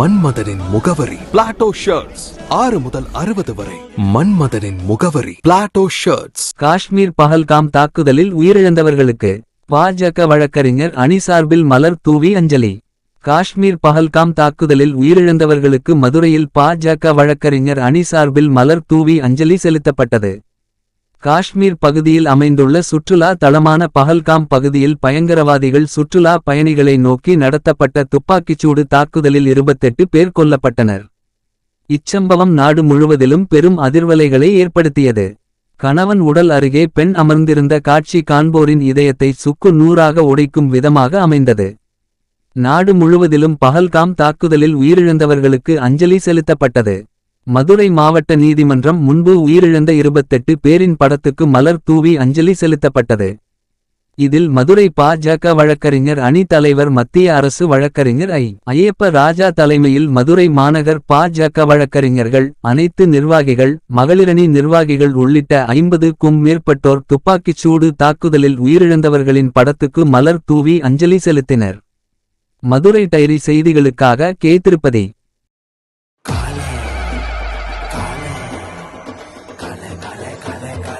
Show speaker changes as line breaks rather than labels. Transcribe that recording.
மன்மதனின் முகவரி. Plato shirts ஆறு முதல் அறுபது வரை. மன்மதனின் முகவரி. பிளாட்டோ ஷர்ட்ஸ்
காஷ்மீர் பஹல்காம் தாக்குதலில் உயிரிழந்தவர்களுக்கு பாஜக வழக்கறிஞர் அணி சார்பில் மலர் தூவி அஞ்சலி. காஷ்மீர் பஹல்காம் தாக்குதலில் உயிரிழந்தவர்களுக்கு மதுரையில் பாஜக வழக்கறிஞர் அணி சார்பில் மலர் தூவி அஞ்சலி செலுத்தப்பட்டது. காஷ்மீர் பகுதியில் அமைந்துள்ள சுற்றுலா தளமான பஹல்காம் பகுதியில் பயங்கரவாதிகள் சுற்றுலா பயணிகளை நோக்கி நடத்தப்பட்ட துப்பாக்கிச்சூடு தாக்குதலில் இருபத்தெட்டு பேர் கொல்லப்பட்டனர். இச்சம்பவம் நாடு முழுவதிலும் பெரும் அதிர்வலைகளை ஏற்படுத்தியது. கணவன் உடல் அருகே பெண் அமர்ந்திருந்த காட்சி காண்போரின் இதயத்தை சுக்கு நூறாக உடைக்கும் விதமாக அமைந்தது. நாடு முழுவதிலும் பஹல்காம் தாக்குதலில் உயிரிழந்தவர்களுக்கு அஞ்சலி செலுத்தப்பட்டது. மதுரை மாவட்ட நீதிமன்றம் முன்பு உயிரிழந்த இருபத்தெட்டு பேரின் படத்துக்கு மலர் தூவி அஞ்சலி செலுத்தப்பட்டது. இதில் மதுரை பாஜக வழக்கறிஞர் அணி தலைவர் மத்திய அரசு வழக்கறிஞர் ஐ. ஐயப்ப ராஜா தலைமையில் மதுரை மாநகர் பாஜக வழக்கறிஞர்கள் அனைத்து நிர்வாகிகள் மகளிரணி நிர்வாகிகள் உள்ளிட்ட ஐம்பதுக்கும் மேற்பட்டோர் துப்பாக்கிச் சூடு தாக்குதலில் உயிரிழந்தவர்களின் படத்துக்கு மலர் தூவி அஞ்சலி செலுத்தினர். மதுரை டைரி செய்திகளுக்காக கே. திருப்பதி.